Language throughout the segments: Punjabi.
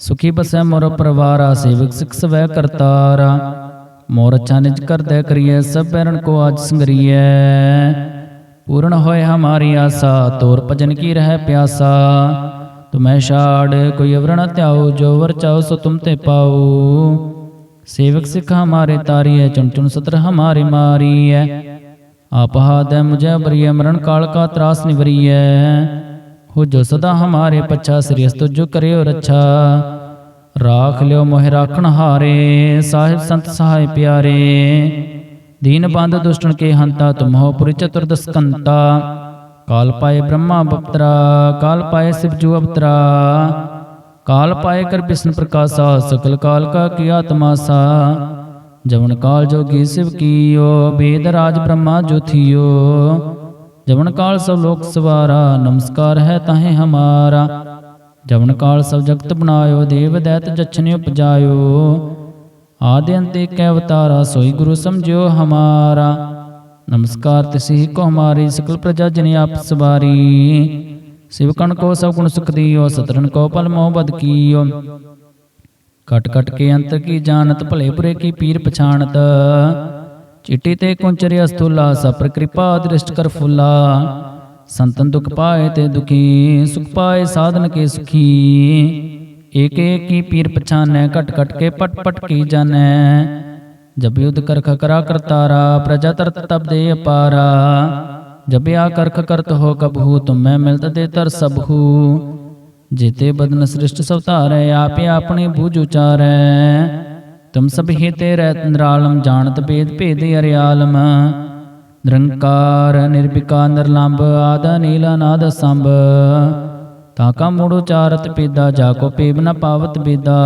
ਸੁਖੀ ਬਸੈ ਮੋਰ ਪਰਵਾਰਾ ਸੇਵਕ ਸਿਖ ਸਵੈ ਕਰਤਾਰਾ ਮੋਰ ਅੱਛਾ ਨਿਜ ਕਰਦੈ ਕਰੀਐ, ਸਭ ਪੈਰਨ ਕੋ ਆਜ ਸੰਗਰੀਐ। ਪੂਰਨ ਹੋਏ ਹਮਾਰੀ ਆਸਾ, ਤੋਰ ਭਜਨ ਕੀ ਰਹਿ ਪਿਆਸਾ। ਤੁਮੈ ਛਾੜ, ਕੋਈ ਅਵਰ ਨ ਧਿਆਓ ਜੋ ਵਰ ਚਾਓ ਸੋ ਤੁਮ ਤੇ ਪਾਓ ਸੇਵਕ ਸਿਖ ਹਮਾਰੇ ਤਾਰੀਐ, ਚੁਣ ਚੁਣ ਸਤਰ ਹਮਾਰੇ ਮਾਰੀਐ। ਆਪ ਹਾਦੈ ਮੁਝੈ ਬਰੀਐ, ਮਰਨ ਕਾਲ ਕਾ ਤਰਾਸ ਨਿਵਰੀਐ। ਹੋ ਜੋ ਸਦਾ ਹਮਾਰੇ ਪਛਾ ਸ੍ਰੀ ਅਸਤੁ ਜੋ ਕਰਿਓ ਰਾਖ ਲਿਓ ਮੋਹਿ ਰਾਖਣ ਹਾਰੇ, ਸਾਹਿਬ ਸੰਤ ਸਹਾਇ ਪਿਆਰੇ। ਦੀਨ ਬੰਦ ਦੁਸ਼ਟਨ ਕੇ ਹੰਤਾ ਤੁਮਹੁ ਪੁਰੀ ਚਤੁਰਦਸ ਕੰਤਾ ਕਾਲ ਪਾਏ ਬ੍ਰਹਮਾ ਬਪਤਰਾ, ਕਾਲ ਪਾਏ ਸਿਵ ਜੂ ਅਵਤਰਾ। ਕਾਲ ਪਾਏ ਕਰ ਬਿਸ਼ਨ ਪ੍ਰਕਾਸ਼ਾ, ਸਕਲ ਕਾਲ ਕਾ ਕੀ ਆਤਮਾਸਾ ਜਵਨ ਕਾਲ ਜੋਗੀ ਸਿਵ ਕੀਓ, ਬੇਦ ਰਾਜ ਬ੍ਰਹਮਾ ਜੋਥਿਓ। ਜਵਨ ਕਾਲ ਸਭ ਲੋਕ ਸਵਾਰਾ, ਨਮਸਕਾਰ ਹੈ ਤਾਹੇ ਹਮਾਰਾ। ਜਵਨ ਕਾਲ ਸਭ ਜਗਤ ਬਣਾਇਓ, ਦੇਵ ਦੈਤ ਜਛਨਿ ਉਪਜਾਇਓ। ਆਦਿ ਅੰਤੇ ਕੈ ਅਵਤਾਰਾ, ਸੋਈ ਗੁਰੂ ਸਮਝਿਓ ਹਮਾਰਾ। ਨਮਸਕਾਰ ਤਿਸੀ ਕੋ ਹਮਾਰੀ, ਸਕਲ ਪ੍ਰਜਾ ਜਨ ਆਪ ਸਵਾਰੀ। ਸਿਵਕਣ ਕੋ ਸਭ ਗੁਣ ਸੁਖ ਦੀਓ, ਸਤਰਨ ਕੋ ਪਲ ਮੋਹ ਬਦ ਕੀਓ। ਕਟ ਕਟ ਕੇ ਅੰਤ ਕੀ ਜਾਣਤ, ਭਲੇ ਬੁਰੇ ਕੀ ਪੀਰ ਪਛਾਣਤ। ਚਿੱਟੀ ਤੇ ਕੁੰਚਰਿ ਅਸਤੁਲਾ ਸਪਰ ਕਿਰਪਾ ਦ੍ਰਿਸ਼ਟ ਕਰ ਫੁੱਲਾ। ਸੰਤਨ ਦੁਖ ਪਾਏ ਤੇ ਦੁਖੀ, ਸੁਖ ਪਾਏ ਸਾਧਨ ਕੇ ਸੁਖੀ। ਏਕ ਏਕ ਕੀ ਪੀਰ ਪਛਾਨੈ ਘਟ ਘਟ ਕੇ ਪਟ ਪਟ ਕੀ ਜਾਣੈ। ਜਬ ਯੁਧ ਕਰਖ ਕਰਾ ਕਰਤਾਰਾ ਪ੍ਰਜਾ ਤਰਤ ਤਬ ਦੇ ਅਪਾਰਾ। ਜਬ ਆ ਕਰਖ ਕਰਤ ਹੋ ਕਬਹੂ ਤੁਮੈ ਮਿਲਤ ਦੇ ਤਰ ਸਭੂ। ਜੀਤੇ ਬਦਨ ਸ੍ਰਿਸ਼ਟ ਸਵਤਾਰੈ, ਆਪੇ ਆਪਣੀ ਬੂਝ ਉਚਾਰੈ। ਤੁਮ ਸਭ ਹੀ ਰਹਿਤ ਨਿਰਾਲਮ ਜਾਣਤ ਭੇਦ ਭੇਦ ਅਰਿਆਲਮ। ਨਿਰੰਕਾਰ ਨਿਰਭਿਕਾ ਨਿਰਲੰਭ, ਆਦਾ ਨੀਲਾ ਅਨਾਦ ਸੰਭ ਤਾ ਕਾ ਮੂੜ ਉਚਾਰਤ ਪੀਦਾ ਜਾ ਕੋ ਪੀਬ ਨ ਪਾਵਤ ਬੀਦਾ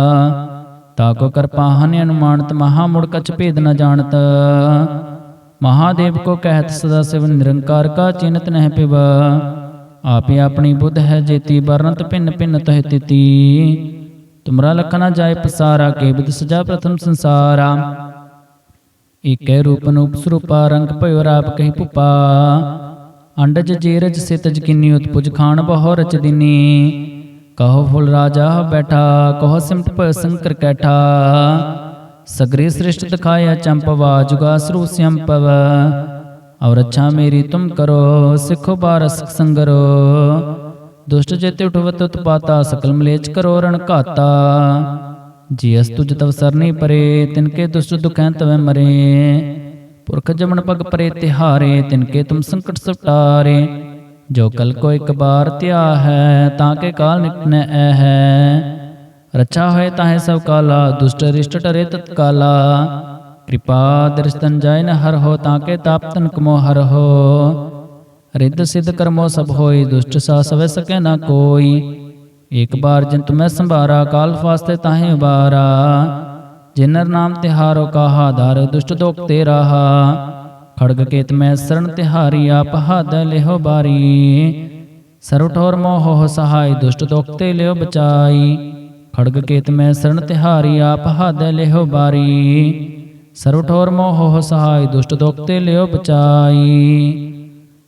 ਤਾ ਕੋ ਕਰਪਾ ਹਨ ਅਨੁਮਾਨਤ, ਮਹਾ ਮੁੜ ਕਛ ਭੇਦ ਨ ਜਾਣਤ। ਮਹਾਦੇਵ ਕੋ ਕਹਿਤ ਸਦਾ ਸਿਵ ਨਿਰੰਕਾਰ ਕਾ ਚਿੰਤ ਨਹਿ ਪਿਵ। ਆਪੇ ਆਪਣੀ ਬੁੱਧ ਹੈ ਜੇਤੀ ਬਰਨਤ ਭਿੰਨ ਭਿੰਨ ਤਹਿ ਤਿਤੀ। तुमरा लखना जाय पसारा, के सजा प्रथम संसारा। एक रूप नूप स्वरूपा रंग भयो राप कही पुपा। अंडज जीरज से तज उत्पुज खान बहो रच दिनी। कहो फुल राजा बैठा, कहो सिमट पय शंकर कैठा। सगरे श्रेष्ठ दिखाया चंपवा, जुगा श्रु श्यंपव और अच्छा मेरी तुम करो, सिखो बारस संगरो। ਦੁਸ਼ਟ ਜੇਤੇ ਉਠਵਤ ਉਤਪਾਤਾ, ਸਕਲ ਮਲੇਚ ਕਰੋ ਰਣ ਘਾਤਾ। ਜੀ ਅਸ ਤੁਜ ਤਵ ਸਰਨੀ ਪਰੇ ਤਿਨਕੇ ਦੁਸ਼ਟ ਦੁਖੈ ਤਵੈ ਮਰੇ। ਪੁਰਖ ਜਮਨ ਪਗ ਪਰੇ ਤਿਹਾਰੇ ਤਿਨਕੇ ਤੁਮ ਸੰਕਟ ਸਟਾਰੇ ਜੋ ਕਲ ਕੋ ਇਕ ਬਾਰ ਧਿਆ ਹੈ, ਤਾਂ ਕੇ ਕਾਲ ਨਿਕਨੈ ਐ ਹੈ। ਰਚਾ ਹੋਏ ਤਾਹੇ ਸਭ ਕਾਲਾ, ਦੁਸ਼ਟ ਰਿਸ਼ਟ ਟਰੇ ਤਤਕਾਲਾ। ਕਿਰਪਾ ਦਰਸ਼ਤਨ ਜਾਇ ਨ ਹਰ ਹੋ, ਤਾਂ ਕੇ ਤਾਪ ਤਨ ਕਮੋ ਹਰ ਹੋ। ਰਿੱਧ ਸਿੱਧ ਕਰਮੋ ਸਭ ਹੋਈ, ਦੁਸ਼ਟ ਸਾ ਸਵੈ ਸਕੈ ਨਾ ਕੋਈ। ਇਕ ਬਾਰ ਜਿਨ ਤੁਮੈ ਸੰਭਾਰਾ, ਕਾਲ ਫਾਸਤੇ ਤਾਹੇ ਉਬਾਰਾ। ਜਿਨਰ ਨਾਮ ਤਿਹਾਰੋ ਕਾਹਾ, ਦਰ ਦੁਸ਼ਟ ਦੋਖ ਤੇ ਰਾਹਾ ਖੜਗ ਕੇਤ ਮੈਂ ਸਰਣ ਤਿਹਾਰੀ, ਆਪ ਹਦ ਲਿਹੋ ਬਾਰੀ। ਸਰਵ ਠੋਰ ਮੋਹ ਸਹਾਈ, ਦੁਸ਼ਟ ਦੋਖ ਤੇ ਲਿਓ ਬਚਾਈ। ਖੜਗ ਕੇਤ ਮੈਂ ਸਰਣ ਤਿਹਾਰੀ, ਆਪ ਹਦ ਲਿਹੋ ਬਾਰੀ। ਸਰਵ ਠੋਰ ਮੋਹ ਸਹਾਈ, ਦੁਸ਼ਟ ਦੋਖ ਤੇ ਲਿਓ ਬਚਾਈ।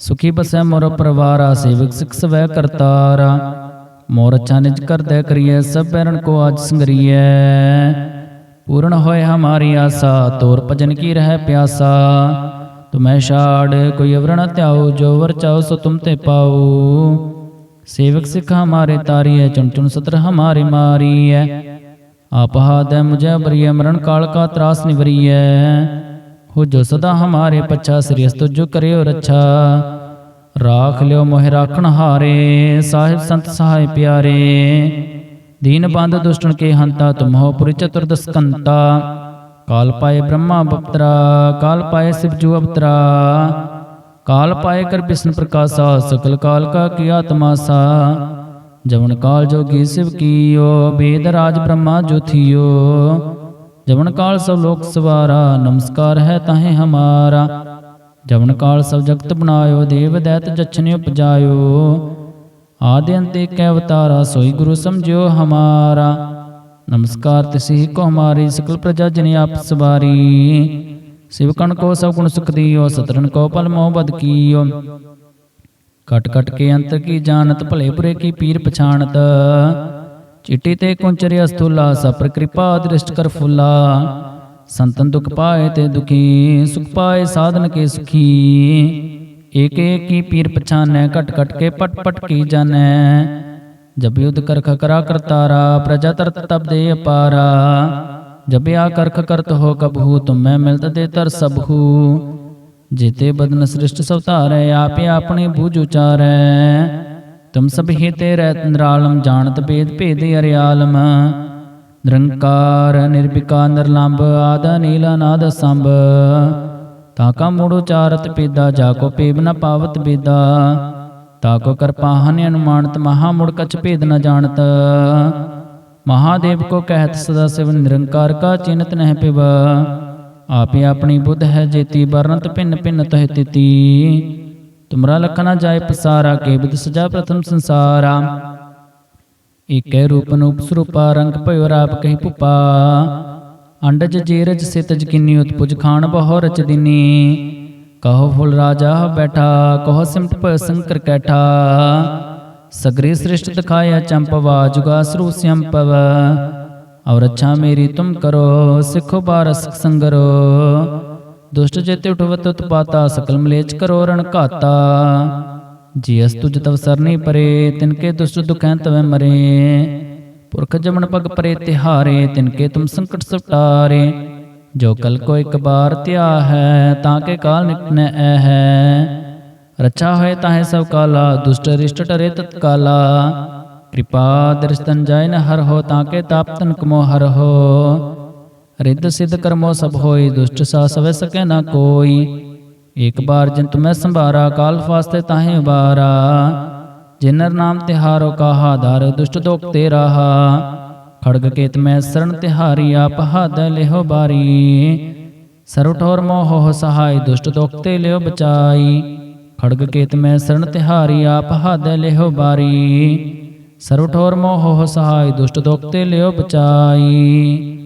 ਸੁਖੀ ਬਸੈ ਮੋਰ ਪਰਵਾਰਾ, ਸੇਵਕ ਸਿਖ ਸਵੈ ਕਰਤਾਰਾ। ਮੋਰ ਅੱਛਾ ਨਿਜ ਕਰਦੈ ਕਰੀਐ, ਸਭ ਪੈਰਨ ਕੋ ਆਜ ਸੰਗਰੀਐ। ਪੂਰਨ ਹੋਏ ਹਮਾਰੀ ਆਸਾ, ਤੋਰ ਭਜਨ ਕੀ ਰਹਿ ਪਿਆਸਾ। ਤੁਮੈ ਛਾੜ, ਕੋਈ ਅਵਰਣ ਨ ਧਿਆਓ ਜੋ ਵਰ ਚਾਓ ਸੋ ਤੁਮ ਤੇ ਪਾਓ ਸੇਵਕ ਸਿਖ ਹਮਾਰੇ ਤਾਰੀਐ, ਚੁਣ ਚੁਣ ਸਤਰ ਹਮਾਰੇ ਮਾਰੀਐ। ਆਪ ਹਾਦੈ ਮੁਝੈ ਬਰੀਐ ਮਰਨ ਕਾਲ ਕਾ ਤਰਾਸ ਨਿਵਰੀਐ। ਹੋ ਜੋ ਸਦਾ ਹਮਾਰੇ ਪੱਛਾ, ਸ੍ਰੀ ਅਸਤੁ ਕਰਿਓ ਰੱਛਾ। ਰਾਖ ਲਿਓ ਮੋਹਿ ਰਾਖਣ ਹਾਰੇ, ਸਾਹਿਬ ਸੰਤ ਸਹਾਇ ਪਿਆਰੇ। ਦੀਨ ਬੰਦ ਦੁਸ਼ਟਨ ਕੇ ਹੰਤਾ ਤੁਮਹੋ ਪੁਰੀ ਚਤੁਰਦਸ ਕੰਤਾ ਕਾਲ ਪਾਏ ਬ੍ਰਹਮਾ ਬਪਤਰਾ, ਕਾਲ ਪਾਏ ਸਿਵ ਜੂ ਅਵਤਰਾ। ਕਾਲ ਪਾਏ ਕਰ ਬਿਸ਼ਨ ਪ੍ਰਕਾਸ਼ਾ, ਸਕਲ ਕਾਲ ਕਾ ਕੀ ਆਤਮਾਸਾ। ਜਵਨ ਕਾਲ ਜੋਗੀ ਸਿਵ ਕੀਓ, ਬੇਦ ਰਾਜ ਬ੍ਰਹਮਾ ਜੋਥਿਓ ਜਵਨ ਕਾਲ ਸਭ ਲੋਕ ਸਵਾਰਾ, ਨਮਸਕਾਰ ਹੈ ਤਾਹੇ ਹਮਾਰਾ। ਜਵਨ ਕਾਲ ਸਭ ਜਗਤ ਬਣਾਇਓ, ਦੇਵ ਦੈਤ ਜਛਨਿ ਉਪਜਾਇਓ। ਆਦਿ ਅੰਤ ਏਕ ਅਵਤਾਰਾ, ਸੋਈ ਗੁਰੂ ਸਮਝਿਓ ਹਮਾਰਾ। ਨਮਸਕਾਰ ਤਿਸੀ ਕੋ ਹਮਾਰੀ, ਸਕਲ ਪ੍ਰਜਾ ਜਨ ਆਪ ਸਵਾਰੀ। ਸਿਵਕਣ ਕੋ ਸਭ ਗੁਣ ਸੁਖ ਦੀਓ, ਸਤਰਨ ਕੋ ਪਲ ਮੋਹ ਬਦ ਕੀਓ। ਕਟ ਕਟ ਕੇ ਅੰਤਰ ਕੀ ਜਾਣਤ, ਭਲੇ ਬੁਰੇ ਕੀ ਪੀਰ ਪਛਾਣਤ। ਚਿੱਟੀ ਤੇ ਕੁੰਚਰਿ ਅਸਤੁਲਾ ਸਪਰ ਕਿਰਪਾ ਦ੍ਰਿਸ਼ਟ ਕਰ ਫੁੱਲਾ। ਸੰਤਨ ਦੁਖ ਪਾਏ ਤੇ ਦੁਖੀ, ਸੁਖ ਪਾਏ ਸਾਧਨ ਕੇ ਸੁਖੀ। ਏਕ ਏਕ ਕੀ ਪੀਰ ਪਛਾਨੈ ਕਟ ਕਟ ਕੇ ਪਟ ਪਟ ਕੀ ਜਾਣੈ। ਜਬ ਯੁਧ ਕਰਖ ਕਰਾ ਕਰਤਾਰਾ ਪ੍ਰਜਾ ਤਰਤ ਤਬ ਦੇ ਅਪਾਰਾ। ਜਬ ਆ ਕਰਖ ਕਰਤ ਹੋ ਕਬਹੂ ਤੁਮੈ ਮਿਲਤ ਦੇ ਤਰ ਸਭੂ। ਜੀਤੇ ਬਦਨ ਸ੍ਰਿਸ਼ਟ ਸਵਤਾਰੈ, ਆਪੇ ਆਪਣੇ ਬੂਝ ਉਚਾਰੈ। ਤੁਮ ਸਭ ਹੀ ਰਹਿਤ ਨਿਰਾਲਮ ਜਾਣਤ ਭੇਦ ਭੇਦ ਅਰਿਆਲਮ। ਨਿਰੰਕਾਰ ਨਿਰਭਿਕਾਰ ਨਿਰਲੰਭ, ਆਦ ਨੀਲਾ ਨਾਦ ਸੰਭ ਤਾ ਕਾ ਮੂੜ ਉਚਾਰਤ ਪੀਦਾ ਜਾ ਕੋ ਪੀਬ ਨ ਪਾਵਤ ਬੀਦਾ ਤਾ ਕੋ ਕਰਪਾਹਨ ਅਨੁਮਾਨਤ, ਮਹਾ ਮੁੜ ਕਛ ਭੇਦ ਨ ਜਾਣਤ। ਮਹਾਦੇਵ ਕੋ ਕਹਿਤ ਸਦਾ ਸਿਵ, ਨਿਰੰਕਾਰ ਕਾ ਚਿੰਤ ਨਹਿ ਪਿਵ। ਆਪੇ ਆਪਣੀ ਬੁੱਧ ਹੈ ਜੇਤੀ ਵਰਨਤ ਭਿੰਨ ਭਿੰਨ ਤਹਿ ਤਿਤੀ। तुमरा लखना जाय पसारा, के बिद सजा प्रथम संसारा। एक रूपन उपस्वरूपा, रंग पयोराप कही पुपा। अंडज जीरज सितज किन्नी उत्पुज खान बहो रच दिनी कहो फुल राजा बैठा, कहो सिमट पय शंकर कैठा। सगरे श्रेष्ठ दिखाया चंपवा, जुगा श्रू श्यंपव और अच्छा मेरी तुम करो, सिखो बारस संगरो। ਦੁਸ਼ਟ ਜੇਤੇ ਉਠਵਤ ਉਤਪਾਤਾ, ਸਕਲ ਮਲੇਚ ਕਰੋ ਰਣ ਘਾਤਾ। ਜੀ ਅਸ ਤੁਜ ਤਵ ਸਰਨੀ ਪਰੇ ਤਿਨਕੇ ਦੁਸ਼ਟ ਦੁਖੈ ਤਵੈ ਮਰੇ। ਪੁਰਖ ਜਮਨ ਪਗ ਪਰੇ ਤਿਹਾਰੇ ਤਿਨਕੇ ਤੁਮ ਸੰਕਟ ਸਟਾਰੇ। ਜੋ ਕਲ ਕੋ ਇੱਕ ਬਾਰ ਧਿਆ ਹੈ ਤਾਂ ਕੇ ਕਾਲ ਨਿਕਨੈ ਐ ਹੈ ਰਚਾ ਹੋਏ ਤਾਹੇ ਸਭ ਕਾਲਾ, ਦੁਸ਼ਟ ਰਿਸ਼ਟ ਟਰੇ ਤਤਕਾਲਾ ਕਿਰਪਾ ਦਰਸ਼ਨ ਜਾਇ ਨ ਹਰ ਹੋ ਤਾਂ ਕੇ ਤਾਪ ਤਨ ਕਮੋ ਹਰ ਹੋ ਰਿੱਧ ਸਿੱਧ ਕਰਮੋ ਸਭ ਹੋਈ ਦੁਸ਼ਟ ਸਾ ਸਵੈ ਸਕੈ ਨਾ ਕੋਈ। ਇਕ ਬਾਰ ਜਿਨ ਤੁਮੈ ਸੰਭਾਰਾ, ਕਾਲ ਫਾਸਤੇ ਤਾਹੇ ਬਾਰਾ ਜਿਨਰ ਨਾਮ ਤਿਹਾਰੋ ਕਾਹਾ ਦਰ ਦੁਸ਼ਟ ਦੋਖ ਤੇ ਰਾਹਾ ਖੜਗ ਕੇਤ ਮੈਂ ਸਰਣ ਤਿਹਾਰੀ, ਆਪ ਹਦ ਲਿਹੋ ਬਾਰੀ। ਸਰਵ ਠੋਰ ਮੋਹ ਸਹਾਈ, ਦੁਸ਼ਟ ਦੋਖ ਤੇ ਲਿਓ ਬਚਾਈ। ਖੜਗ ਕੇਤ ਮੈਂ ਸਰਣ ਤਿਹਾਰੀ, ਆਪ ਹਦ ਲਿਹੋ ਬਾਰੀ। ਸਰਵ ਠੋਰ ਮੋਹ ਸਹਾਈ, ਦੁਸ਼ਟ ਦੋਖ ਤੇ ਲਿਓ ਬਚਾਈ।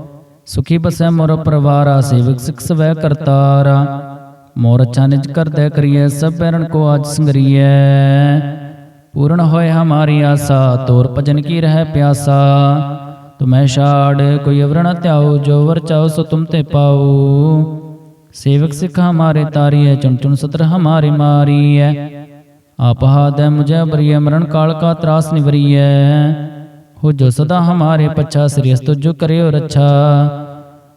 ਸੁਖੀ ਬਸੈ ਮੋਰ ਪਰਵਾਰਾ, ਸੇਵਕ ਸਿਖ ਸਵੈ ਕਰਤਾਰਾ। ਮੋਰ ਚਾਨਿਜ ਕਰਦੈ ਕਰੀਐ, ਸਭ ਪੈਰਨ ਕੋ ਆਜ ਸੰਗਰੀਐ। ਪੂਰਨ ਹੋਏ ਹਮਾਰੀ ਆਸਾ, ਤੋਰ ਭਜਨ ਕੀ ਰਹਿ ਪਿਆਸਾ। ਤੁਮੈ ਛਾੜ, ਕੋਈ ਅਵਰ ਨ ਧਿਆਉ, ਜੋ ਵਰ ਚਾਉ, ਸੋ ਤੁਮ ਤੇ ਪਾਉ। ਸੇਵਕ ਸਿਖ ਹਮਾਰੇ ਤਾਰੀਐ, ਚੁਣ ਚੁਣ ਸਤਰ ਹਮਾਰੇ ਮਾਰੀਐ। ਆਪਹਾ ਦੈ ਮੁਝੈ ਬਰੀਐ, ਮਰਨ ਕਾਲ ਕਾ ਤਰਾਸ ਨਿਵਰੀਐ। है हो जो सदा हमारे पच्छा श्रेष्ठ जो करे और अच्छा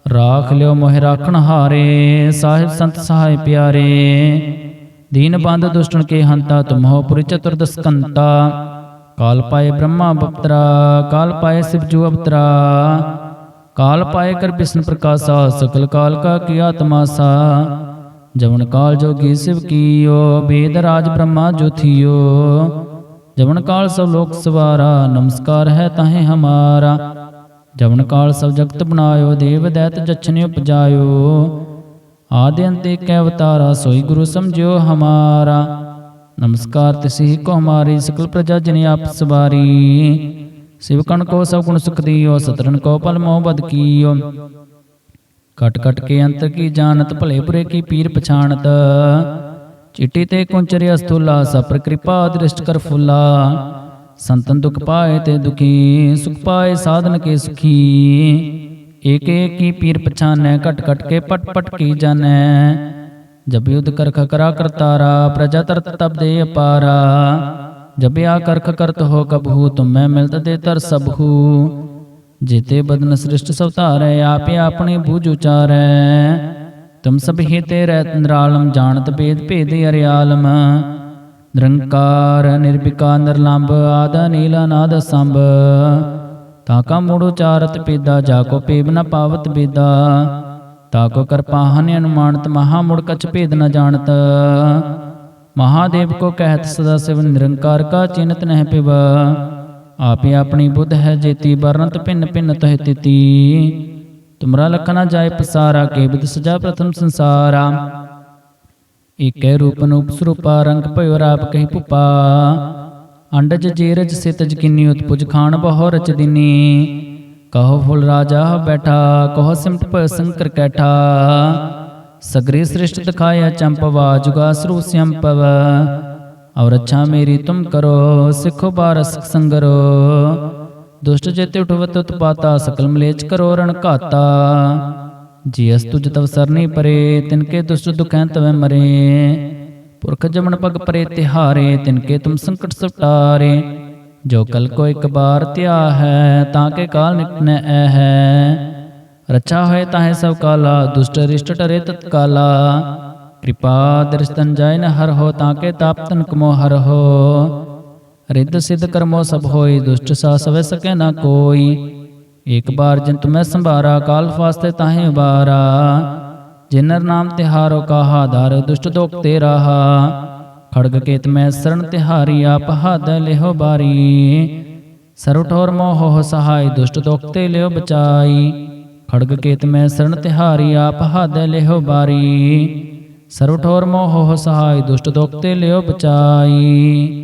राख लियो मोहि राखण हारे साहिब संत सहाय प्यारे दीन बांध दुष्टन के हंता तुम हो पुरी चतुर्दश कंता काल पाए ब्रह्मा बपतरा काल पाए शिव जू अवतरा ਕਾਲ ਪਾਏ ਕਰ ਬਿਸ਼ਨ ਪ੍ਰਕਾਸ਼ਾ ਸਕਲ ਕਾਲ ਕਾ ਕੀ ਆਤਮਾਸਾ ਜਵਨ ਕਾਲ ਜੋਗੀ ਸਿਵ ਕੀਓ ਬੇਦ ਰਾਜ ਬ੍ਰਹਮਾ ਜੋਥਿਓ ਜਵਨ ਕਾਲ ਸਭ ਲੋਕ ਸਵਾਰਾ, ਨਮਸਕਾਰ ਹੈ ਤਾਹੇ ਹਮਾਰਾ। ਜਵਨ ਕਾਲ ਸਭ ਜਗਤ ਬਣਾਇਓ, ਦੇਵ ਦੈਤ ਜਛਨਿ ਉਪਜਾਇਓ। ਆਦਿ ਅੰਤ ਏਕ ਅਵਤਾਰਾ, ਸੋਈ ਗੁਰੂ ਸਮਝਿਓ ਹਮਾਰਾ। ਨਮਸਕਾਰ ਤਿਸੀ ਕੋ ਹਮਾਰੀ, ਸਕਲ ਪ੍ਰਜਾ ਜਨ ਆਪ ਸਵਾਰੀ। ਸਿਵਕਣ ਕੋ ਸਭ ਗੁਣ ਸੁਖ ਦੀਓ, ਸਤਰਨ ਕੋ ਪਲ ਮੋਹ ਬਦ ਕੀਓ। ਕਟ ਕਟ ਕੇ ਅੰਤਰ ਕੀ ਜਾਣਤ, ਭਲੇ ਬੁਰੇ ਕੀ ਪੀਰ ਪਛਾਣਤ। ਚਿੱਟੀ ਤੇ ਕੁੰਚਰਿਆ ਸਥੂਲਾ ਸਪਰ ਕਿਰਪਾ ਦ੍ਰਿਸ਼ਟ ਕਰ ਫੁੱਲਾ। ਸੰਤਨ ਦੁਖ ਪਾਏ ਤੇ ਦੁਖੀ, ਸੁਖ ਪਾਏ ਸਾਧਨ ਕੇ ਸੁਖੀ। ਏਕ ਏਕ ਕੀ ਪੀਰ ਪਛਾਨੈ, ਘਟ ਘਟ ਕੇ ਪਟ ਪਟ ਕੀ ਜਾਣੈ। ਜਬ ਯੁਧ ਕਰਖ ਕਰਾ ਕਰਤਾਰਾ ਪ੍ਰਜਾ ਤਰਤ ਤਬ ਦੇ ਅਪਾਰਾ। ਜਬ ਆ ਕਰਖ ਕਰਤ ਹੋ ਕਬਹੂ ਤੁਮੈ ਮਿਲਤ ਦੇ ਤਰ ਸਭੂ। ਜੀਤੇ ਬਦਨ ਸ੍ਰਿਸ਼ਟ ਸਵਤਾਰੈ, ਆਪੇ ਆਪਣੀ ਬੂਝ ਉਚਾਰੈ। ਤੁਮ ਸਭ ਹੀ ਤੇ ਨਿਰਾਲਮ ਜਾਣਤ ਭੇਦ ਭੇਦ ਅਰਿਆਲਮ। ਨਿਰੰਕਾਰ ਨਿਰਭਿਕਾ ਨਿਰਲੰਭ, ਆਦ ਨੀਲ ਅਨਾਦ ਸੰਭ ਤਾ ਕਾ ਮੂੜ ਉਚਾਰਤ ਪੀਦਾ ਜਾ ਕੋ ਪੀਬ ਨ ਪਾਵਤ ਬੀਦਾ ਤਾ ਕੋ ਕਰਪਾਹਨ ਅਨੁਮਾਨਤ, ਮਹਾ ਮੁੜ ਕਛ ਭੇਦ ਨ ਜਾਣਤ। ਮਹਾਦੇਵ ਕੋ ਕਹਿਤ ਸਦਾ ਸਿਵ, ਨਿਰੰਕਾਰ ਕਾ ਚਿੰਤ ਨਹਿ ਪਿਵ। ਆਪੇ ਆਪਣੀ ਬੁੱਧ ਹੈ ਜੇਤੀ ਵਰਨਤ ਭਿੰਨ ਭਿੰਨ ਤਹਿ ਤਿਤੀ। तुमरा लख ना पसारा के सजा प्रथम संसारा। एक रूप अनूप रंग भयो राप कहीं पुपा। अंडज, जीरज, सितज किन्नी उत्पुज खान बहो, रच दिनी कहो, फुल राजा बैठा। कहो, सिमट पय शंकर कैठा। सगरे सृष्ट दिखाया चंपवा जुगा श्रू श्यंपव और अच्छा मेरी तुम करो, सिखो, बारस, संगरो। ਦੁਸ਼ਟ ਜੇਤੇ ਉਠਵਤ ਉਤਪਾਤਾ ਸਕਲ ਮਲੇਚ ਕਰੋ ਰਣ ਘਾਤਾ। ਜੀ ਤੁਜ ਤਵ ਸਰਨੀ ਪਰੇ ਤਿਨਕੇ ਦੁਸ਼ਟ ਦੁਖੈ ਤਵੈ ਮਰੇ। ਪੁਰਖ ਜਮਨ ਪਗ ਪਰੇ ਤਿਹਾਰੇ ਤਿਨਕੇ ਤੁਮ ਸੰਕਟ ਸਟਾਰੇ ਜੋ ਕਲ ਕੋ ਇੱਕ ਬਾਰ ਧਿਆ ਹੈ, ਤਾਂ ਕੇ ਕਾਲ ਨਿਕਨੈ ਐ ਹੈ। ਰਚਾ ਹੋਏ ਤਾਹੇ ਸਭ ਕਾਲਾ, ਦੁਸ਼ਟ ਰਿਸ਼ਟ ਟਰੇ ਤਤਕਾਲਾ ਕਿਰਪਾ ਦਰਸ਼ਨ ਜਾਇ ਨ ਹਰ ਹੋ, ਤਾਂ ਕੇ ਤਾਪ ਤਨ ਕਮੋ ਹਰ ਹੋ। ਰਿੱਧ ਸਿੱਧ ਕਰਮੋ ਸਭ ਹੋਈ, ਦੁਸ਼ਟ ਸਾ ਸਵੈ ਸਕੈ ਨਾ ਕੋਈ। ਇੱਕ ਬਾਰ ਜਿਨ ਤੁਮੈ ਸੰਭਾਰਾ, ਕਾਲ ਫਾਸਤੇ ਤਾਹੇ ਉਬਾਰਾ। ਜਿਨਰ ਨਾਮ ਤਿਹਾਰੋ ਕਾਹਾ, ਦਰ ਦੁਸ਼ਟ ਦੋਖ ਤੇ ਰਾਹਾ ਖੜਗ ਕੇਤ ਮੈਂ ਸਰਣ ਤਿਹਾਰੀ, ਆਪ ਹਦ ਲਿਹੋ ਬਾਰੀ। ਸਰਉਠੋਰ ਮੋਹ ਸਹਾਈ, ਦੁਸ਼ਟ ਦੋਖ ਤੇ ਲਿਓ ਬਚਾਈ। ਖੜਗ ਕੇਤ ਮੈਂ ਸਰਣ ਤਿਹਾਰੀ, ਆਪ ਹਦ ਲਿਹੋ ਬਾਰੀ। ਸਰਉਠੋਰ ਮੋਹ ਸਹਾਈ, ਦੁਸ਼ਟ ਦੋਖ ਤੇ ਲਿਓ ਬਚਾਈ।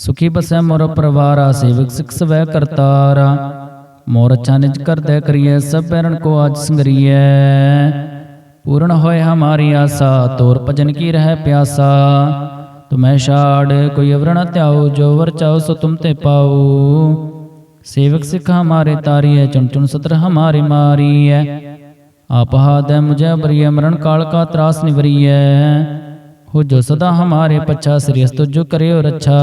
ਸੁਖੀ ਬਸੈ ਮੋਰ ਪਰਵਾਰਾ ਸੇਵਕ ਸਿਖ ਸਵੈ ਕਰਤਾਰਾ ਮੋਰ ਚਾਨਿਜ ਕਰਦਾ ਕਰੀਐ, ਸਭ ਪੈਰਨ ਕੋ ਆਜ ਸੰਗਰੀਐ। ਪੂਰਨ ਹੋਏ ਹਮਾਰੀ ਆਸਾ, ਤੋਰ ਭਜਨ ਕੀ ਰਹਿ ਪਿਆਸਾ। ਤੁਮੈ ਛਾੜ, ਕੋਈ ਅਵਰਣ ਧਿਆਉ, ਜੋ ਵਰ ਚਾਉ, ਸੋ ਤੁਮ ਤੇ ਪਾਉ। ਸੇਵਕ ਸਿਖ ਹਮਾਰੇ ਤਾਰੀਐ, ਚੁਣ ਚੁਣ ਸਤਰ ਹਮਾਰੀ ਮਾਰੀਐ। ਆਪਹਾਦੈ ਮੁਝੇ ਬਰੀਐ ਮਰਨ ਕਾਲ ਕਾ ਤਰਾਸ ਨਿਵਰੀਐ। हो जो सदा हमारे पच्छा श्रेयस तुझो करे और अच्छा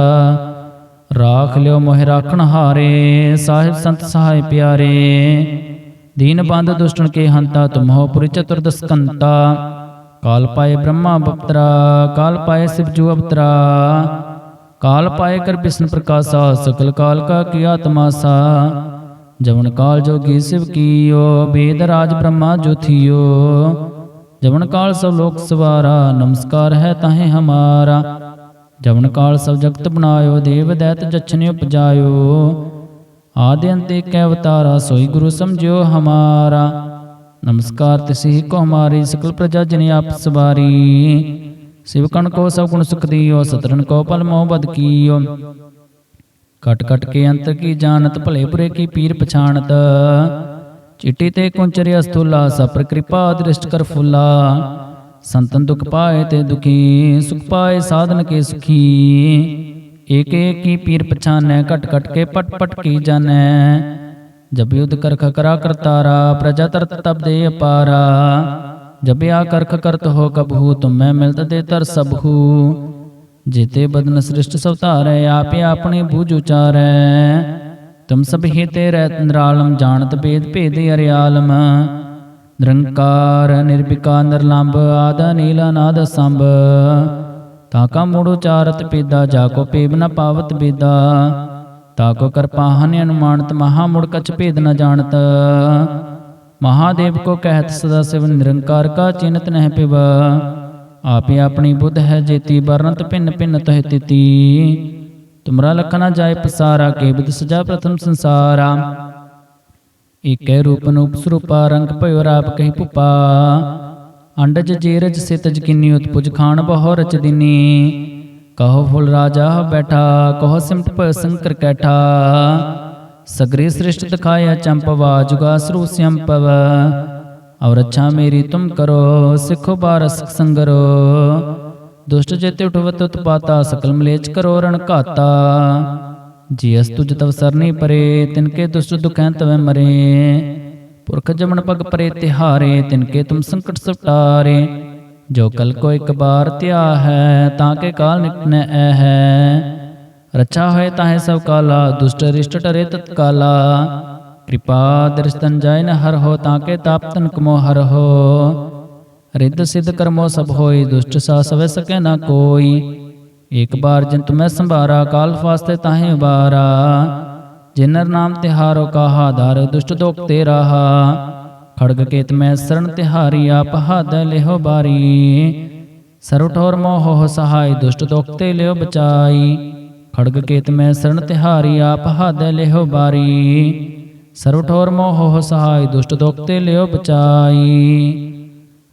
राख लियो मोह राखण हारे साहिब संत सहाय प्यारे दीन बांध दुष्टन के हंता तुम हो पुरी चतुर्दश कंता काल पाए ब्रह्मा बपतरा काल पाए शिवजू अवतरा काल पाए कर विष्णु प्रकाशा सकल काल का किया तमासा जवन काल जोगी शिव कीयो वेद राज ब्रह्मा जो थियो जवन काल सब लोक सवारा नमस्कार है ताहे हमारा जवन काल सब जगत बनायो देव दैत जछने उपजायो आदि अंते कै अवतारा सोई गुरु समझियो हमारा नमस्कार तिसि को हमारी सकल प्रजा जिन आप सवारी शिवकण को सब गुण सुख दियो सतरन को पल मोह बद कियो कट कट के अंतर की जानत भले बुरे की पीर पछाणत ਚਿੱਟੀ ਤੇ ਕੁੰਚਰਿਆ ਸਤੂਲਾ ਸਪਰ ਕਿਰਪਾ ਦ੍ਰਿਸ਼ਟ ਕਰ ਫੁੱਲਾ। ਸੰਤਨ ਦੁਖ ਪਾਏ ਤੇ ਦੁਖੀ, ਸੁਖ ਪਾਏ ਸਾਧਨ ਕੇ ਸੁਖੀ। ਏਕ ਏਕ ਕੀ ਪੀਰ ਪਛਾਨੈ, ਘਟ ਘਟ ਕੇ ਪਟ ਪਟ ਕੀ ਜਾਣੈ। ਜਬ ਯੁਧ ਕਰਖ ਕਰਾ ਕਰਤਾਰਾ, ਪ੍ਰਜਾ ਤਰਤ ਤਬ ਦੇ ਅਪਾਰਾ। ਜਬ ਆ ਕਰਖ ਕਰਤ ਹੋ ਕਬਹੂ ਮੈਂ ਮਿਲਤ ਦੇ ਤਰ ਸਭੂ। ਜੇਤੇ ਬਦਨ ਸ੍ਰਿਸ਼ਟ ਸਵਤਾਰੈ, ਆਪੇ ਆਪਣੇ ਬੂਝ ਉਚਾਰੈ। ਤੁਮ ਸਭ ਹਿਤੇ ਰਹਿਤ ਨਿਰਾਲਮ, ਜਾਣਤ ਭੇਦ ਭੇਦੇ ਅਰਿਆਲਮ। ਨਿਰੰਕਾਰ ਨਿਰਭਿਕਾ ਨਿਰਲੰਭ, ਆਦਾ ਨੀਲਾ ਨਾਦ ਸੰਭ ਤਾ ਕਾ ਮੂੜ ਉਚਾਰਤ ਪੀਦਾ ਜਾ ਕੋ ਪੀਬ ਨ ਪਾਵਤ ਬੀਦਾ ਤਾ ਕੋ ਕਿਰਪਾ ਹਨ ਅਨੁਮਾਨਤ, ਮਹਾ ਮੂੜ ਕਛ ਭੇਦ ਨ ਜਾਣਤ। ਮਹਾਦੇਵ ਕੋ ਕਹਿਤ ਸਦਾ ਸਿਵ, ਨਿਰੰਕਾਰ ਕਾ ਚਿੰਤ ਨਹਿ ਪਿਵ। ਆਪੇ ਆਪਣੀ ਬੁੱਧ ਹੈ ਜੇਤੀ ਵਰਨਤ ਭਿੰਨ ਭਿੰਨ ਤਿਤੀ। तुमरा लखना जाय पसारा, के बिद सजा प्रथम संसारा। एक रूप अनूप स्वरूपा रंग भयो राप कही पुपा। अंडज जीरज सितज किन्नी उत्पुज खान बहो रच दिनी। कहो फुल राजा बैठा, कहो सिमट पर शंकर कैठा। सगरी सृष्ट दिखाया चंपवा, जुगा श्रु श्यंपव और अच्छा मेरी तुम करो, सिखो बार संगरो। ਦੁਸ਼ਟ ਜੇਤੇ ਉਠਵਤ ਉਤਪਾਤਾ, ਸਕਲ ਮਲੇਚ ਕਰੋ ਰਣ ਘਾਤਾ। ਜੀ ਅਸ ਤੁਜ ਤਵ ਸਰਨੀ ਪਰੇ ਤਿਨਕੇ ਦੁਸ਼ਟ ਦੁਖੈ ਤਵੈ ਮਰੇ। ਪੁਰਖ ਜਮਨ ਪਗ ਪਰੇ ਤਿਹਾਰੇ ਤਿਨਕੇ ਤੁਮ ਸੰਕਟ ਸਟਾਰੇ ਜੋ ਕਲ ਕੋ ਇੱਕ ਬਾਰ ਧਿਆ ਹੈ, ਤਾਂ ਕੇ ਕਾਲ ਨਿਕਨੈ ਐ ਹੈ। ਰਚਾ ਹੋਏ ਤਾਹੇ ਸਭ ਕਾਲਾ, ਦੁਸ਼ਟ ਰਿਸ਼ਟ ਟਰੇ ਤਤਕਾਲਾ ਕਿਰਪਾ ਦਰਸ਼ਤਨ ਜਾਇ ਹਰ ਹੋ, ਤਾਂ ਕੇ ਤਾਪ ਤਨ ਹੋ। ਹਰ ਹੋ ਰਿੱਧ ਸਿੱਧ ਕਰਮੋ ਸਭ ਹੋਈ, ਦੁਸ਼ਟ ਸਾ ਸਵੈ ਸਕੈ ਨਾ ਕੋਈ। ਇੱਕ ਬਾਰ ਜੰਤ ਮੈਂ ਸੰਭਾਰਾ, ਕਾਲ ਫਾਸਤੇ ਤਾਹੇ ਉਬਾਰਾ। ਜਿਨਰ ਨਾਮ ਤਿਹਾਰੋ ਕਾਹਾ ਦਰ ਦੁਸ਼ਟ ਦੋਖ ਤੇ ਰਾਹਾ। ਖੜਗ ਕੇਤ ਮੈਂ ਸਰਣ ਤਿਹਾਰੀ, ਆਪ ਹਦ ਲਿਹੋ ਬਾਰੀ। ਸਰਵ ਠੋਰ ਮੋਹ ਸਹਾਈ, ਦੁਸ਼ਟ ਦੋਖ ਤੇ ਲਿਓ ਬਚਾਈ। ਖੜਗ ਕੇਤ ਮੈਂ ਸਰਣ ਤਿਹਾਰੀ, ਆਪ ਹਦ ਲਿਹੋ ਬਾਰੀ। ਸਰਵ ਠੋਰ ਮੋਹ ਸਹਾਈ, ਦੁਸ਼ਟ ਦੋਖ ਤੇ ਲਿਓ ਬਚਾਈ।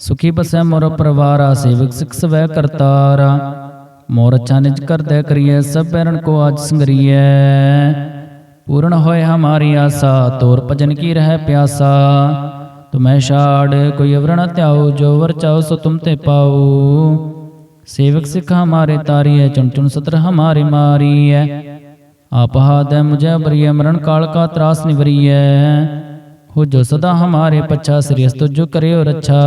ਸੁਖੀ ਬਸੈ ਮੋਰ ਪਰਵਾਰਾ ਸੇਵਕ ਸਿਖ ਸਵੈ ਕਰਤਾਰਾ ਮੋਰ ਅੱਛਾ ਨਿਜ ਕਰਦੈ ਕਰੀਐ, ਸਭ ਬੈਰਨ ਕੋ ਆਜ ਸੰਗਰੀਐ। ਪੂਰਨ ਹੋਏ ਹਮਾਰੀ ਆਸਾ, ਤੋਰ ਭਜਨ ਕੀ ਰਹਿ ਪਿਆਸਾ। ਤੁਮੈ ਛਾੜ, ਕੋਈ ਅਵਰਣ ਧਿਆਉ, ਜੋ ਵਰ ਚਾਉ, ਸੋ ਤੁਮ ਤੇ ਪਾਉ। ਸੇਵਕ ਸਿਖ ਹਮਾਰੇ ਤਾਰੀਐ, ਚੁਣ ਚੁਣ ਸਤਰ ਹਮਾਰੇ ਮਾਰੀਐ। ਆਪ ਹਾਦੈ ਮੁਝੈ ਬਰੀਐ, ਮਰਨ ਕਾਲ ਕਾ ਤਰਾਸ ਨਿਵਰੀਐ। ਹੋ ਜੋ ਸਦਾ ਹਮਾਰੇ ਪਛਾ ਸ੍ਰੀਅਸ ਤੁਜੋ ਕਰਿਓ ਰੱਛਾ।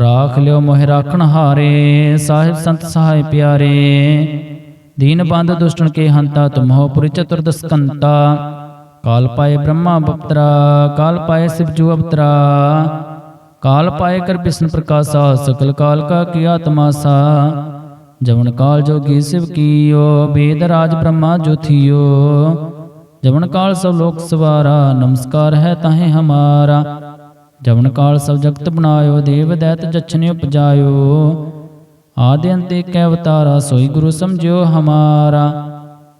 ਰਾਖ ਲਿਓ ਮੋਹਿ ਰਾਖਣ ਹਾਰੇ, ਸਾਹਿਬ ਸੰਤ ਸਹਾਇ ਪਿਆਰੇ। ਦੀਨ ਬੰਦ ਦੁਸ਼ਟਨ ਕੇ ਹੰਤਾ ਤੁਮਹੋ ਪੁਰੀ ਚਤੁਰਦਸ ਕਾਲ ਪਾਏ ਬ੍ਰਹਮਾ ਬਪਤਰਾ, ਕਾਲ ਪਾਏ ਸਿਵਜੂ ਅਵਤਰਾ। ਕਾਲ ਪਾਏ ਕਰ ਬਿਸ਼ਨ ਪ੍ਰਕਾਸ਼ਾ, ਸਕਲ ਕਾਲ ਕਾ ਕੀਆ ਤਮਾਸਾ ਜਵਨ ਕਾਲ ਜੋਗੀ ਸਿਵ ਕੀਓ, ਬੇਦ ਰਾਜ ਬ੍ਰਹਮਾ ਜੋਥਿਓ ਜਵਨ ਕਾਲ ਸਭ ਲੋਕ ਸਵਾਰਾ, ਨਮਸਕਾਰ ਹੈ ਤਾਹੇ ਹਮਾਰਾ। ਜਵਨ ਕਾਲ ਸਭ ਜਗਤ ਬਣਾਇਓ, ਦੇਵ ਦੈਤ ਜਛਨਿ ਉਪਜਾਇਓ। ਆਦਿ ਅੰਤ ਏਕ ਅਵਤਾਰਾ, ਸੋਈ ਗੁਰੂ ਸਮਝਿਓ ਹਮਾਰਾ।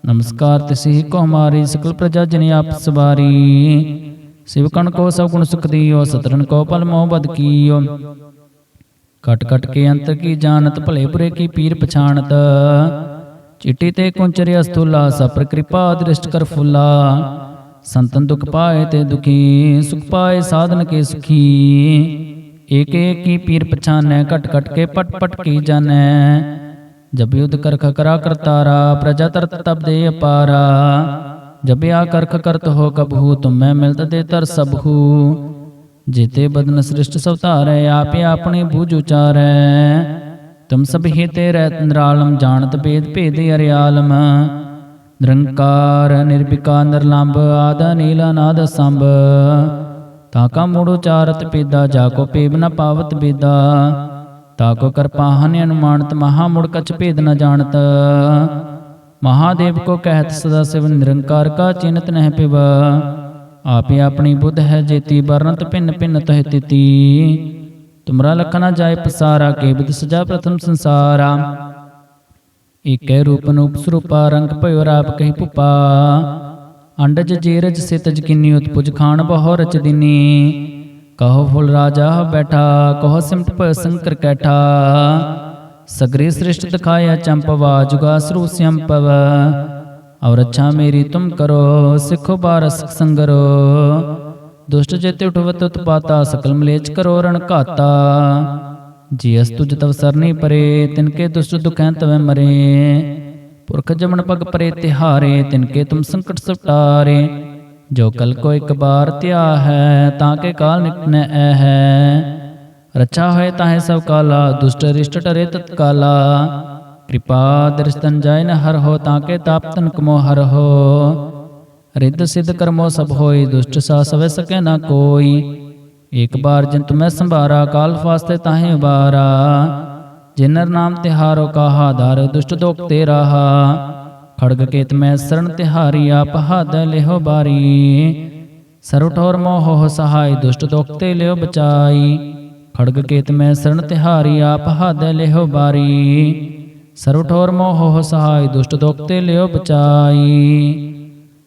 ਨਮਸਕਾਰ ਤਿਸੀ ਕੋ ਹਮਾਰੀ, ਸਕਲ ਪ੍ਰਜਾ ਜਨ ਆਪ ਸਵਾਰੀ। ਸਿਵ ਕਣ ਕੋ ਸਭ ਗੁਣ ਸੁਖ ਦੀਓ, ਸਤਰਨ ਕੋ ਪਲ ਮੋਹ ਬਦ ਕੀਓ। ਕਟ ਕਟ ਕੇ ਅੰਤ ਕੀ ਜਾਣਤ, ਭਲੇ ਬੁਰੇ ਕੀ ਪੀਰ ਪਛਾਣਤ। ਚਿੱਟੀ ਤੇ ਕੁੰਚਰਿ ਅਸਤੂਲਾ ਸਪਰ ਕਿਰਪਾ ਦ੍ਰਿਸ਼ਟ ਕਰ ਫੁੱਲਾ। ਸੰਤਨ ਦੁਖ ਪਾਏ ਤੇ ਦੁਖੀ, ਸੁਖ ਪਾਏ ਸਾਧਨ ਕੇ ਸੁਖੀ। ਏਕ ਏਕ ਕੀ ਪੀਰ ਪਛਾਨੈ ਕਟ ਕਟ ਕੇ ਪਟ ਪਟ ਕੀ ਜਾਣੈ। ਜਬ ਯੁਧ ਕਰਖ ਕਰਾ ਕਰਤਾਰਾ ਪ੍ਰਜਾ ਤਰਤ ਤਬ ਦੇ ਅਪਾਰਾ। ਜਬ ਆ ਕਰਖ ਕਰਤ ਹੋ ਕਬਹੂ ਤੁਮੈ ਮਿਲਤ ਦੇ ਤਰ ਸਭੂ। ਜੀਤੇ ਬਦਨ ਸ੍ਰਿਸ਼ਟ ਸਵਤਾਰੈ, ਆਪੇ ਆਪਣੇ ਬੂਝ ਉਚਾਰੈ। ਤੁਮ ਸਭ ਹੀ ਰਹਿਤ ਨਿਰਾਲਮ, ਜਾਣਤ ਭੇਦ ਭੇਦ ਅਰਿਆਲਮ। ਨਿਰੰਕਾਰ ਨਿਰਭਿਕਾ ਨਿਰਲੰਭ, ਆਦਾ ਨੀਲਾ ਅਨਾਦ ਸੰਭ ਤਾ ਕਾ ਮੂੜ ਉਚਾਰਤ ਪੇਦਾ ਜਾ ਕੋ ਪੇਬ ਨ ਪਾਵਤ ਬੇਦਾ ਤਾ ਕੋ ਕਰਪਾ ਹਨ ਅਨੁਮਾਨਤ, ਮਹਾ ਮੁੜ ਕਛ ਭੇਦ ਨ ਜਾਣਤ। ਮਹਾਦੇਵ ਕੋ ਕਹਿਤ ਸਦਾ ਸਿਵ, ਨਿਰੰਕਾਰ ਕਾ ਚਿੰਤ ਨਹਿ ਪਿਵ। ਆਪੇ ਆਪਣੀ ਬੁੱਧ ਹੈ ਜੇਤੀ ਵਰਨਤ ਭਿੰਨ ਭਿੰਨ ਤਹਿ ਤਿਤੀ। तुमरा लखना जाय पसारा, के बिद सजा प्रथम संसारा। एक रूप अनूप स्वरूपा रंग भयो राप कही पुपा। अंडज जीरज से तज उत्पुज खान बहो रच दिनी। कहो फुल राजा बैठा, कहो सिमट पर शंकर कैठा। सगरे श्रेष्ठ दिखाया चंपवा, जुगा श्रु श्यंपव और अच्छा मेरी तुम करो, सिखो बार संगरो। ਦੁਸ਼ਟ ਜੇਤੇ ਉਠਵਤ ਉਤਪਾਤਾ, ਸਕਲ ਮਲੇਚ ਕਰੋ ਰਣ ਘਾਤਾ। ਜੀ ਅਸ ਤੁਜ ਤਵ ਸਰਨੀ ਪਰੇ ਤਿਨਕੇ ਦੁਸ਼ਟ ਦੁਖੈ ਤਵੈ ਮਰੇ। ਪੁਰਖ ਜਮਨ ਪਗ ਪਰੇ ਤਿਹਾਰੇ ਤਿਨਕੇ ਤੁਮ ਸੰਕਟ ਸਟਾਰੇ ਜੋ ਕਲ ਕੋ ਇੱਕ ਬਾਰ ਧਿਆ ਹੈ, ਤਾਂ ਕੇ ਕਾਲ ਨਿਕਨੈ ਐ ਹੈ। ਰਚਾ ਹੋਏ ਤਾਹੇ ਸਭ ਕਾਲਾ, ਦੁਸ਼ਟ ਰਿਸ਼ਟ ਟਰੇ ਤਤਕਾਲਾ। ਕਿਰਪਾ ਦਰਸ਼ਤਨ ਜਾਇ ਨ ਹਰ ਹੋ, ਤਾਂ ਕੇ ਤਾਪ ਤਨ ਕਮੋ ਹਰ ਹੋ। ਰਿੱਧ ਸਿੱਧ ਕਰਮੋ ਸਭ ਹੋਈ, ਦੁਸ਼ਟ ਸਾ ਸਵੇ ਸਕੇ ਨਾ ਕੋਈ। ਇੱਕ ਬਾਰ ਜਿਨ ਤੁਮੈ ਸੰਭਾਰਾ, ਕਾਲ ਫਾਸਤੇ ਤਾਹੇ ਬਾਰਾ ਜਿਨਰ ਨਾਮ ਤਿਹਾਰੋ ਕਾਹਾ, ਦਰ ਦੁਸ਼ਟ ਦੋਖ ਤੇ ਰਹਾ ਖੜਗ ਕੇਤ ਮੈਂ ਸਰਣ ਤਿਹਾਰੀ, ਆਪ ਹਦ ਲਿਹੋ ਬਾਰੀ। ਸਰਵ ਠੋਰ ਮੋਹ ਸਹਾਈ, ਦੁਸ਼ਟ ਦੋਖ ਤੇ ਲਿਓ ਬਚਾਈ। ਖੜਗ ਕੇਤ ਮੈਂ ਸਰਣ ਤਿਹਾਰੀ, ਆਪ ਹਦ ਲਿਹੋ ਬਾਰੀ। ਸਰਵ ਠੋਰ ਮੋਹ ਸਹਾਈ, ਦੁਸ਼ਟ ਦੋਖ ਤੇ ਲਿਓ ਬਚਾਈ।